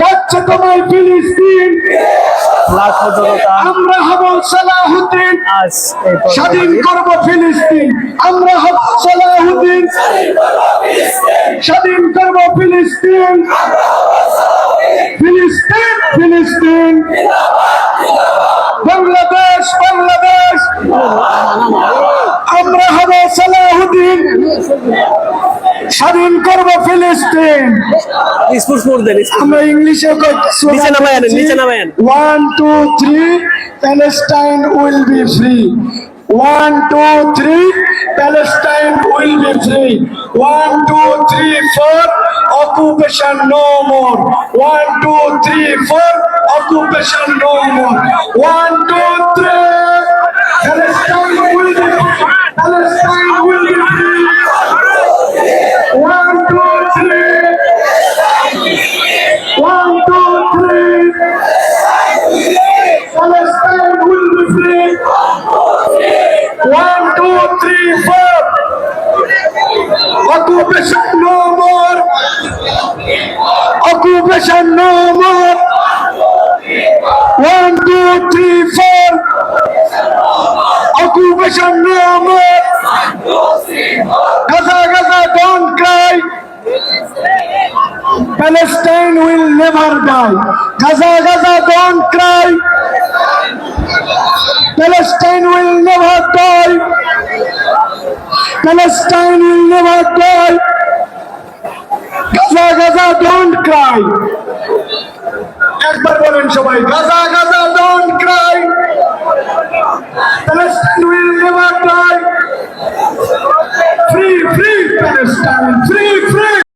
ডাকছে তোমার ফিলিস্তিন। আমরা হব সালাহুদ্দিন। স্বাধীন করব ফিলিস্তিন। আমরা হব সালাহুদ্দিন। স্বাধীন করব ফিলিস্তিন। ফিলিস্তিন ফিলিস্তিন। স্বাধীন করব ফিলিস্তিন। স্পুর্স মুরদেন আমরা ইংলিশে নিচে নামায় আনেন নিচে নামায় 1 2 3 Palestine will be free 1 2 3 Palestine will be free 1 2 3 4 occupation no more 1 2 3 4 occupation no more 1 2 more. Occupation no more. One, two, three, four. Occupation no more. Gaza, Gaza, don't cry. Palestine will never die. Gaza, Gaza, don't cry. Palestine will never die. Palestine will never die. Gaza, Gaza, don't cry. একবার বলেন সবাই Gaza Gaza don't cry Palestine will never die free free Palestine free free